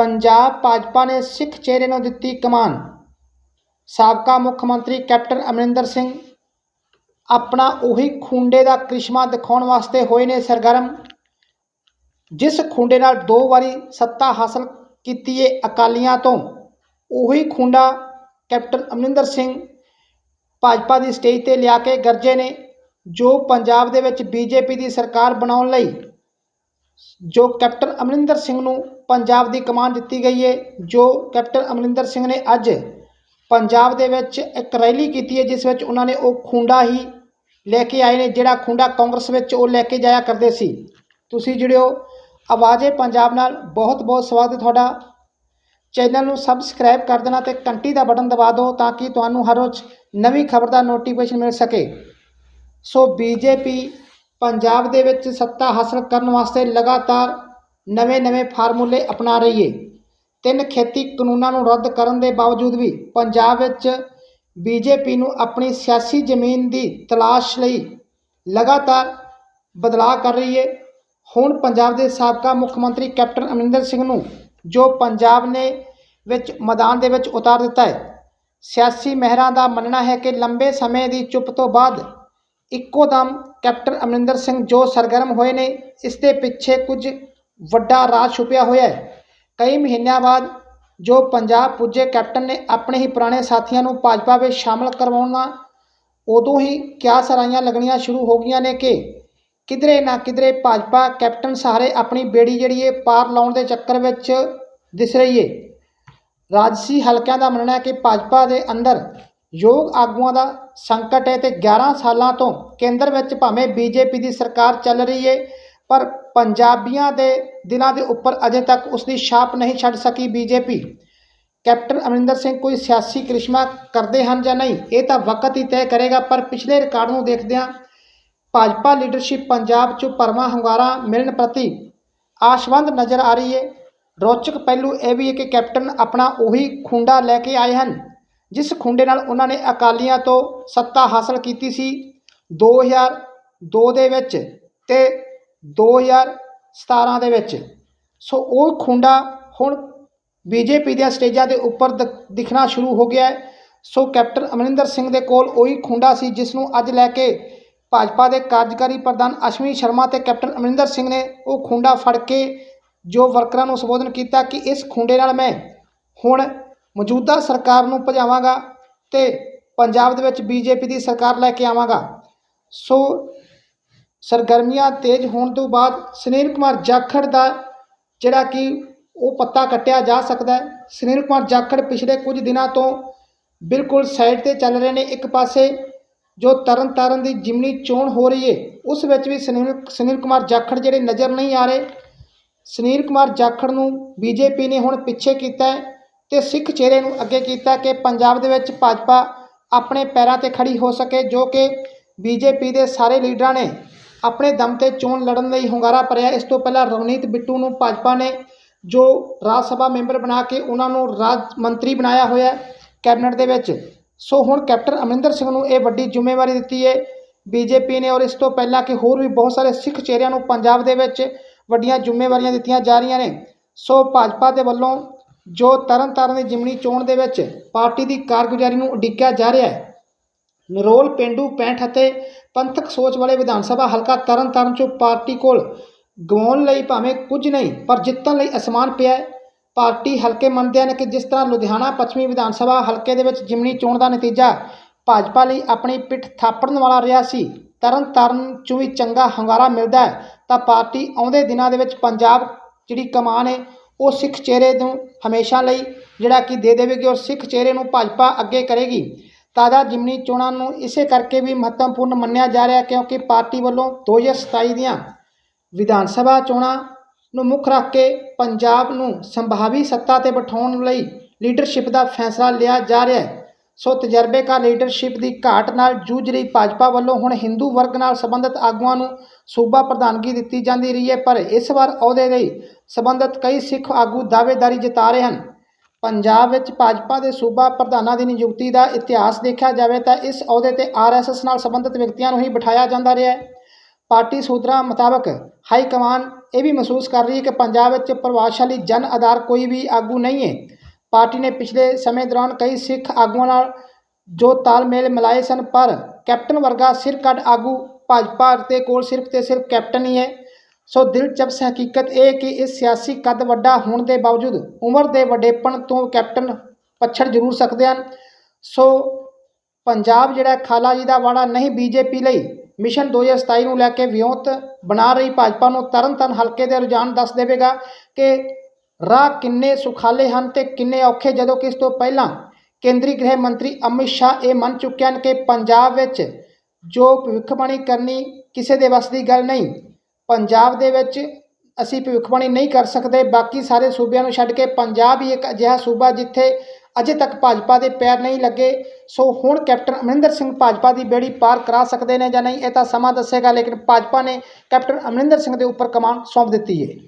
ਪੰਜਾਬ ਭਾਜਪਾ ਨੇ ਸਿੱਖ ਚਿਹਰੇ ਨੂੰ ਦਿੱਤੀ ਕਮਾਨ। ਸਾਬਕਾ ਮੁੱਖ ਮੰਤਰੀ ਕੈਪਟਨ ਅਮਰਿੰਦਰ ਸਿੰਘ ਆਪਣਾ ਉਹੀ ਖੁੰਡੇ ਦਾ ਕ੍ਰਿਸ਼ਮਾ ਦਿਖਾਉਣ ਵਾਸਤੇ ਹੋਏ ਨੇ ਸਰਗਰਮ, ਜਿਸ ਖੁੰਡੇ ਨਾਲ ਦੋ ਵਾਰੀ ਸੱਤਾ ਹਾਸਲ ਕੀਤੀ ਏ ਅਕਾਲੀਆਂ ਤੋਂ। ਉਹੀ ਖੁੰਡਾ ਕੈਪਟਨ ਅਮਰਿੰਦਰ ਸਿੰਘ ਭਾਜਪਾ ਦੀ ਸਟੇਜ ਤੇ ਲਿਆ ਕੇ ਗਰਜੇ ਨੇ, ਜੋ ਪੰਜਾਬ ਦੇ ਵਿੱਚ ਬੀਜੇਪੀ ਦੀ ਸਰਕਾਰ ਬਣਾਉਣ ਲਈ ਜੋ ਕੈਪਟਨ ਅਮਰਿੰਦਰ ਸਿੰਘ ਨੂੰ ਪੰਜਾਬ ਦੀ ਕਮਾਨ ਦਿੱਤੀ ਗਈ ਹੈ ਜੋ ਕੈਪਟਨ ਅਮਰਿੰਦਰ ਸਿੰਘ ਨੇ ਅੱਜ ਪੰਜਾਬ ਦੇ ਵਿੱਚ ਇੱਕ ਰੈਲੀ ਕੀਤੀ ਹੈ ਜਿਸ ਵਿੱਚ ਉਹਨਾਂ ਨੇ ਉਹ ਖੁੰਡਾ ਹੀ ਲੈ ਕੇ ਆਏ ਨੇ, ਜਿਹੜਾ ਖੁੰਡਾ ਕਾਂਗਰਸ ਵਿੱਚ ਉਹ ਲੈ ਕੇ ਜਾਇਆ ਕਰਦੇ ਸੀ। ਤੁਸੀਂ ਜਿਹੜਿਓ ਆਵਾਜ਼ੇ ਪੰਜਾਬ ਨਾਲ। ਬਹੁਤ ਬਹੁਤ ਸਵਾਗਤ ਹੈ ਤੁਹਾਡਾ। ਚੈਨਲ ਨੂੰ ਸਬਸਕ੍ਰਾਈਬ ਕਰ ਦੇਣਾ ਤੇ ਘੰਟੀ ਦਾ ਬਟਨ ਦਬਾ ਦਿਓ ਤਾਂ ਕਿ ਤੁਹਾਨੂੰ ਹਰ ਰੋਜ਼ ਨਵੀਂ ਖਬਰ ਦਾ ਨੋਟੀਫਿਕੇਸ਼ਨ ਮਿਲ ਸਕੇ। ਸੋ ਬੀਜੇਪੀ ਪੰਜਾਬ ਦੇ ਵਿੱਚ ਸੱਤਾ ਹਾਸਲ ਕਰਨ ਵਾਸਤੇ ਲਗਾਤਾਰ ਨਵੇਂ-ਨਵੇਂ ਫਾਰਮੂਲੇ ਅਪਣਾ ਰਹੀ ਹੈ ਤਿੰਨ ਖੇਤੀ ਕਾਨੂੰਨਾਂ ਨੂੰ ਰੱਦ ਕਰਨ ਦੇ ਬਾਵਜੂਦ ਵੀ ਪੰਜਾਬ ਵਿੱਚ ਬੀਜੇਪੀ ਨੂੰ ਆਪਣੀ ਸਿਆਸੀ ਜ਼ਮੀਨ ਦੀ ਤਲਾਸ਼ ਲਈ ਲਗਾਤਾਰ ਬਦਲਾਅ ਕਰ ਰਹੀ ਹੈ ਹੁਣ ਪੰਜਾਬ ਦੇ ਸਾਬਕਾ ਮੁੱਖ ਮੰਤਰੀ ਕੈਪਟਨ ਅਮਰਿੰਦਰ ਸਿੰਘ ਨੂੰ ਜੋ ਪੰਜਾਬ ਨੇ ਵਿੱਚ ਮੈਦਾਨ ਦੇ ਵਿੱਚ ਉਤਾਰ ਦਿੱਤਾ ਹੈ ਸਿਆਸੀ ਮਹਿਰਾਂ ਦਾ ਮੰਨਣਾ ਹੈ ਕਿ ਲੰਬੇ ਸਮੇਂ ਦੀ ਚੁੱਪ ਤੋਂ ਬਾਅਦ ਇੱਕੋ ਦਮ ਕੈਪਟਨ ਅਮਰਿੰਦਰ ਸਿੰਘ ਜੋ ਸਰਗਰਮ ਹੋਏ ਨੇ, ਇਸ ਦੇ ਪਿੱਛੇ ਕੁਝ ਵੱਡਾ ਰਾਜ ਛੁਪਿਆ ਹੋਇਆ ਹੈ। ਕਈ ਮਹੀਨਿਆਂ ਬਾਅਦ ਜੋ ਪੰਜਾਬ ਪੁੱਜੇ ਕੈਪਟਨ ਨੇ ਆਪਣੇ ਹੀ ਪੁਰਾਣੇ ਸਾਥੀਆਂ ਨੂੰ ਭਾਜਪਾ ਵਿੱਚ ਸ਼ਾਮਲ ਕਰਵਾਉਣਾ ਉਦੋਂ ਹੀ ਕਿਆ ਸਰਾਈਆਂ ਲੱਗਣੀਆਂ ਸ਼ੁਰੂ ਹੋ ਗਈਆਂ ਨੇ ਕਿ ਕਿਧਰੇ ਨਾ ਕਿਧਰੇ ਭਾਜਪਾ ਕੈਪਟਨ ਸਹਾਰੇ ਆਪਣੀ ਬੇੜੀ ਜਿਹੜੀ ਹੈ ਪਾਰ ਲਾਉਣ ਦੇ ਚੱਕਰ ਵਿੱਚ ਦਿਸ ਰਹੀ ਹੈ ਰਾਜਸੀ ਹਲਕਿਆਂ ਦਾ ਮੰਨਣਾ ਹੈ ਕਿ ਭਾਜਪਾ ਦੇ ਅੰਦਰ ਯੋਗ ਆਗੂਆਂ ਦਾ ਸੰਕਟ ਹੈ ਤੇ 11 ਸਾਲਾਂ ਤੋਂ ਕੇਂਦਰ ਵਿੱਚ ਭਾਵੇਂ ਬੀਜੇਪੀ ਦੀ ਸਰਕਾਰ ਚੱਲ ਰਹੀ ਹੈ ਪਰ ਪੰਜਾਬੀਆਂ ਦੇ ਦਿਲਾਂ ਦੇ ਉੱਪਰ ਅਜੇ ਤੱਕ ਉਸ ਦੀ ਛਾਪ ਨਹੀਂ ਛੱਡ ਸਕੀ ਬੀਜੇਪੀ। ਕੈਪਟਨ ਅਮਰਿੰਦਰ ਸਿੰਘ ਕੋਈ ਸਿਆਸੀ ਕ੍ਰਿਸ਼ਮਾ ਕਰਦੇ ਹਨ ਜਾਂ ਨਹੀਂ, ਇਹ ਤਾਂ ਵਕਤ ਹੀ ਤੈਅ ਕਰੇਗਾ, ਪਰ ਪਿਛਲੇ ਰਿਕਾਰਡ ਨੂੰ ਦੇਖਦਿਆਂ ਭਾਜਪਾ ਲੀਡਰਸ਼ਿਪ ਪੰਜਾਬ 'ਚ ਭਰਵਾਂ ਹੁੰਗਾਰਾ ਮਿਲਣ ਪ੍ਰਤੀ ਆਸ਼ਵੰਦ ਨਜ਼ਰ ਆ ਰਹੀ ਹੈ ਰੌਚਕ ਪਹਿਲੂ ਇਹ ਵੀ ਹੈ ਕਿ ਕੈਪਟਨ ਆਪਣਾ ਉਹੀ ਖੁੰਡਾ ਲੈ ਕੇ ਆਏ ਹਨ। ਜਿਸ ਖੁੰਡੇ ਨਾਲ ਉਹਨਾਂ ਨੇ ਅਕਾਲੀਆਂ ਤੋਂ ਸੱਤਾ ਹਾਸਲ ਕੀਤੀ ਸੀ 2002 ਦੇ ਵਿੱਚ ਤੇ 2017 ਦੇ ਵਿੱਚ। ਸੋ ਉਹ ਖੁੰਡਾ ਹੁਣ ਬੀਜੇਪੀ ਦੀਆਂ ਸਟੇਜਾਂ ਦੇ ਉੱਪਰ ਦ- ਦਿਖਣਾ ਸ਼ੁਰੂ ਹੋ ਗਿਆ ਹੈ। ਸੋ ਕੈਪਟਨ ਅਮਰਿੰਦਰ ਸਿੰਘ ਦੇ ਕੋਲ ਉਹੀ ਖੁੰਡਾ ਸੀ ਜਿਸ ਨੂੰ ਅੱਜ ਲੈ ਕੇ ਭਾਜਪਾ ਦੇ ਕਾਰਜਕਾਰੀ ਪ੍ਰਧਾਨ ਅਸ਼ਵਨੀ ਸ਼ਰਮਾ ਤੇ ਕੈਪਟਨ ਅਮਰਿੰਦਰ ਸਿੰਘ ਨੇ ਉਹ ਖੁੰਡਾ ਫੜ ਕੇ ਜੋ ਵਰਕਰਾਂ ਨੂੰ ਸੰਬੋਧਨ ਕੀਤਾ ਕਿ ਇਸ ਖੁੰਡੇ ਨਾਲ ਮੈਂ ਹੁਣ ਮੌਜੂਦਾ ਸਰਕਾਰ ਨੂੰ ਭਜਾਵਾਂਗਾ ਤੇ ਪੰਜਾਬ ਦੇ ਵਿੱਚ ਬੀਜੇਪੀ ਦੀ ਸਰਕਾਰ ਲੈ ਕੇ ਆਵਾਂਗਾ। ਸੋ ਸਰਗਰਮੀਆਂ ਤੇਜ਼ ਹੋਣ ਤੋਂ ਬਾਅਦ ਸੁਨੀਲ ਕੁਮਾਰ ਜਾਖੜ ਦਾ ਜਿਹੜਾ ਕਿ ਉਹ ਪੱਤਾ ਕੱਟਿਆ ਜਾ ਸਕਦਾ ਹੈ। ਸੁਨੀਲ ਕੁਮਾਰ ਜਾਖੜ ਪਿਛਲੇ ਕੁਝ ਦਿਨਾਂ ਤੋਂ ਬਿਲਕੁਲ ਸਾਈਡ ਤੇ ਚੱਲ ਰਹੇ ਨੇ ਇੱਕ ਪਾਸੇ। ਜੋ ਤਰਨ ਤਾਰਨ ਦੀ ਜਿਮਨੀ ਚੋਣ ਹੋ ਰਹੀ ਹੈ ਉਸ ਵਿੱਚ ਵੀ ਸੁਨੀਲ ਸੁਨੀਲ ਕੁਮਾਰ ਜਾਖੜ ਜਿਹੜੇ ਨਜ਼ਰ ਨਹੀਂ ਆ ਰਹੇ। ਸੁਨੀਲ ਕੁਮਾਰ ਜਾਖੜ ਨੂੰ ਬੀਜੇਪੀ ਨੇ ਹੁਣ ਪਿੱਛੇ ਕੀਤਾ ਹੈ। ਤੇ ਸਿੱਖ ਚਿਹਰੇ ਨੂੰ ਅੱਗੇ ਕੀਤਾ ਕਿ ਪੰਜਾਬ ਦੇ ਵਿੱਚ ਭਾਜਪਾ ਆਪਣੇ ਪੈਰਾਂ ਤੇ ਖੜੀ ਹੋ ਸਕੇ, ਜੋ ਕਿ ਬੀਜੇਪੀ ਦੇ ਸਾਰੇ ਲੀਡਰਾਂ ਨੇ ਆਪਣੇ ਦਮ ਤੇ ਚੋਣ ਲੜਨ ਲਈ ਹੁੰਗਾਰਾ ਭਰਿਆ। ਇਸ ਤੋਂ ਪਹਿਲਾਂ ਰਵਨੀਤ ਬਿੱਟੂ ਨੂੰ ਭਾਜਪਾ ਨੇ ਜੋ ਰਾਜ ਸਭਾ ਮੈਂਬਰ ਬਣਾ ਕੇ ਉਹਨਾਂ ਨੂੰ ਰਾਜ ਮੰਤਰੀ ਬਣਾਇਆ ਹੋਇਆ ਕੈਬਨਿਟ ਦੇ ਵਿੱਚ। ਸੋ ਹੁਣ ਕੈਪਟਨ ਅਮਰਿੰਦਰ ਸਿੰਘ ਨੂੰ ਇਹ ਵੱਡੀ ਜ਼ਿੰਮੇਵਾਰੀ ਦਿੱਤੀ ਹੈ ਬੀਜੇਪੀ ਨੇ ਔਰ ਇਸ ਤੋਂ ਪਹਿਲਾਂ ਕਿ ਹੋਰ ਵੀ ਬਹੁਤ ਸਾਰੇ ਸਿੱਖ ਚਿਹਰਿਆਂ ਨੂੰ ਪੰਜਾਬ ਦੇ ਵਿੱਚ ਵੱਡੀਆਂ ਜ਼ਿੰਮੇਵਾਰੀਆਂ ਦਿੱਤੀਆਂ ਜਾ ਰਹੀਆਂ ਨੇ। ਸੋ ਭਾਜਪਾ ਦੇ ਵੱਲੋਂ ਜੋ ਤਰਨਤਾਰਨ ਦੀ ਜਿਮਣੀ ਚੋਣ ਦੇ ਵਿੱਚ ਪਾਰਟੀ ਦੀ ਕਾਰਗੁਜ਼ਾਰੀ ਨੂੰ ਉਡੀਕਿਆ ਜਾ ਰਿਹਾ ਹੈ। ਨਰੋਲ ਪਿੰਡੂ 65 ਅਤੇ ਪੰਥਕ ਸੋਚ ਵਾਲੇ ਵਿਧਾਨ ਸਭਾ ਹਲਕਾ ਤਰਨਤਾਰਨ ਚੋਂ ਪਾਰਟੀ ਕੋਲ ਗਵਾਉਣ ਲਈ ਭਾਵੇਂ ਕੁਝ ਨਹੀਂ, ਪਰ ਜਿੱਤਣ ਲਈ ਅਸਮਾਨ ਪਿਆ ਹੈ। ਪਾਰਟੀ ਹਲਕੇ ਮੰਨਦੇ ਹਨ ਕਿ ਜਿਸ ਤਰ੍ਹਾਂ ਲੁਧਿਆਣਾ ਪੱਛਮੀ ਵਿਧਾਨ ਸਭਾ ਹਲਕੇ ਦੇ ਵਿੱਚ ਜਿਮਨੀ ਚੋਣ ਦਾ ਨਤੀਜਾ ਭਾਜਪਾ ਲਈ ਆਪਣੀ ਪਿੱਠ ਥਾਪੜਨ ਵਾਲਾ ਰਿਹਾ ਸੀ ਤਰਨ ਤਾਰਨ ਚੋਂ ਵੀ ਚੰਗਾ ਹੰਗਾਰਾ ਮਿਲਦਾ ਹੈ, ਤਾਂ ਪਾਰਟੀ ਆਉਂਦੇ ਦਿਨਾਂ ਦੇ ਵਿੱਚ ਪੰਜਾਬ ਜਿਹੜੀ ਕਮਾਨ ਹੈ ਉਹ ਸਿੱਖ ਚਿਹਰੇ ਨੂੰ ਹਮੇਸ਼ਾ ਲਈ ਜਿਹੜਾ ਕਿ ਦੇ ਦੇਵੇਗੀ ਔਰ ਸਿੱਖ ਚਿਹਰੇ ਨੂੰ ਭਾਜਪਾ ਅੱਗੇ ਕਰੇਗੀ। ਤਾਜ਼ਾ ਜਿਮਨੀ ਚੋਣਾਂ ਨੂੰ ਇਸੇ ਕਰਕੇ ਵੀ ਮਹੱਤਵਪੂਰਨ ਮੰਨਿਆ ਜਾ ਰਿਹਾ ਕਿਉਂਕਿ ਪਾਰਟੀ ਵੱਲੋਂ 2027 ਦੀਆਂ ਵਿਧਾਨ ਸਭਾ ਚੋਣਾਂ ਨੂੰ ਮੁੱਖ ਰੱਖ ਕੇ ਪੰਜਾਬ ਨੂੰ ਸੰਭਾਵੀ ਸੱਤਾ ਤੇ ਬਿਠਾਉਣ ਲਈ ਲੀਡਰਸ਼ਿਪ ਦਾ ਫੈਸਲਾ ਲਿਆ ਜਾ ਰਿਹਾ ਹੈ। ਸੋ ਤਜਰਬੇਕਾਰ ਲੀਡਰਸ਼ਿਪ ਦੀ ਘਾਟ ਨਾਲ ਜੂਝ ਰਹੀ ਭਾਜਪਾ ਵੱਲੋਂ ਹੁਣ ਹਿੰਦੂ ਵਰਗ ਨਾਲ ਸੰਬੰਧਿਤ ਆਗੂਆਂ ਨੂੰ ਸੂਬਾ ਪ੍ਰਧਾਨਗੀ ਦਿੱਤੀ ਜਾਂਦੀ ਰਹੀ ਹੈ, ਪਰ ਇਸ ਵਾਰ ਅਹੁਦੇ ਲਈ ਸੰਬੰਧਿਤ ਕਈ ਸਿੱਖ ਆਗੂ ਦਾਅਵੇਦਾਰੀ ਜਤਾ ਰਹੇ ਹਨ। ਪੰਜਾਬ ਵਿੱਚ ਭਾਜਪਾ ਦੇ ਸੂਬਾ ਪ੍ਰਧਾਨਾਂ ਦੀ ਨਿਯੁਕਤੀ ਦਾ ਇਤਿਹਾਸ ਦੇਖਿਆ ਜਾਵੇ ਤਾਂ ਇਸ ਅਹੁਦੇ ਤੇ ਆਰਐਸਐਸ ਨਾਲ ਸੰਬੰਧਿਤ ਵਿਅਕਤੀਆਂ ਨੂੰ ਹੀ ਬਿਠਾਇਆ ਜਾਂਦਾ ਰਿਹਾ ਹੈ। ਪਾਰਟੀ ਸੂਤਰਾਂ ਮੁਤਾਬਕ ਹਾਈ ਕਮਾਨ ਇਹ ਵੀ ਮਹਿਸੂਸ ਕਰ ਰਹੀ ਹੈ ਕਿ ਪੰਜਾਬ ਵਿੱਚ ਪ੍ਰਭਾਵਸ਼ਾਲੀ ਜਨ ਆਧਾਰ ਕੋਈ ਵੀ ਆਗੂ ਨਹੀਂ ਹੈ। ਪਾਰਟੀ ਨੇ ਪਿਛਲੇ ਸਮੇਂ ਦੌਰਾਨ ਕਈ ਸਿੱਖ ਆਗੂਆਂ ਨਾਲ ਜੋ ਤਾਲਮੇਲ ਮਿਲਾਏ ਸਨ, ਪਰ ਕੈਪਟਨ ਵਰਗਾ ਸਿਰ ਕੱਢ ਆਗੂ ਭਾਜਪਾ ਦੇ ਕੋਲ ਸਿਰਫ ਤੇ ਸਿਰਫ ਕੈਪਟਨ ਹੀ ਹੈ। ਸੋ ਦਿਲਚਸਪ ਹਕੀਕਤ ਇਹ ਕਿ ਇਸ ਸਿਆਸੀ ਕੱਦ ਵੱਡਾ ਹੋਣ ਦੇ ਬਾਵਜੂਦ ਉਮਰ ਦੇ ਵੱਡੇਪਣ ਤੋਂ ਕੈਪਟਨ ਪਛੜ ਜ਼ਰੂਰ ਸਕਦੇ ਹਨ। ਸੋ ਪੰਜਾਬ ਜਿਹੜਾ ਖਾਲਾ ਜੀ ਦਾ ਵਾੜਾ ਨਹੀਂ ਬੀਜੇਪੀ ਲਈ, ਮਿਸ਼ਨ 2027 ਨੂੰ ਲੈ ਕੇ ਵਿਉਂਤ ਬਣਾ ਰਹੀ ਭਾਜਪਾ ਨੂੰ ਤਰਨਤਨ ਹਲਕੇ ਦੇ ਰੁਝਾਨ ਦੱਸ ਦੇਵੇਗਾ ਕਿ ਰਾਹ ਕਿੰਨੇ ਸੁਖਾਲੇ ਹਨ ਤੇ ਕਿੰਨੇ ਔਖੇ? ਜਦੋਂ ਕਿ ਇਸ ਤੋਂ ਪਹਿਲਾਂ ਕੇਂਦਰੀ ਗ੍ਰਹਿ ਮੰਤਰੀ ਅਮਿਤ ਸ਼ਾਹ ਇਹ ਮੰਨ ਚੁੱਕੇ ਹਨ ਕਿ ਪੰਜਾਬ ਵਿੱਚ ਜੋ ਭਵਿੱਖਬਾਣੀ ਕਰਨੀ ਕਿਸੇ ਦੇ ਵੱਸ ਦੀ ਗੱਲ ਨਹੀਂ, ਪੰਜਾਬ ਦੇ ਵਿੱਚ ਅਸੀਂ ਭਵਿੱਖਬਾਣੀ ਨਹੀਂ ਕਰ ਸਕਦੇ। ਬਾਕੀ ਸਾਰੇ ਸੂਬਿਆਂ ਨੂੰ ਛੱਡ ਕੇ ਪੰਜਾਬ ਹੀ ਇੱਕ ਅਜਿਹਾ ਸੂਬਾ ਜਿੱਥੇ ਅਜੇ ਤੱਕ ਭਾਜਪਾ ਦੇ ਪੈਰ ਨਹੀਂ ਲੱਗੇ। ਸੋ ਹੁਣ ਕੈਪਟਨ ਅਮਰਿੰਦਰ ਸਿੰਘ ਭਾਜਪਾ ਦੀ ਬੇੜੀ ਪਾਰ ਕਰਾ ਸਕਦੇ ਨੇ ਜਾਂ ਨਹੀਂ, ਇਹ ਤਾਂ ਸਮਾਂ ਦੱਸੇਗਾ, ਲੇਕਿਨ ਭਾਜਪਾ ਨੇ ਕੈਪਟਨ ਅਮਰਿੰਦਰ ਸਿੰਘ ਦੇ ਉੱਪਰ ਕਮਾਨ ਸੌਂਪ ਦਿੱਤੀ ਹੈ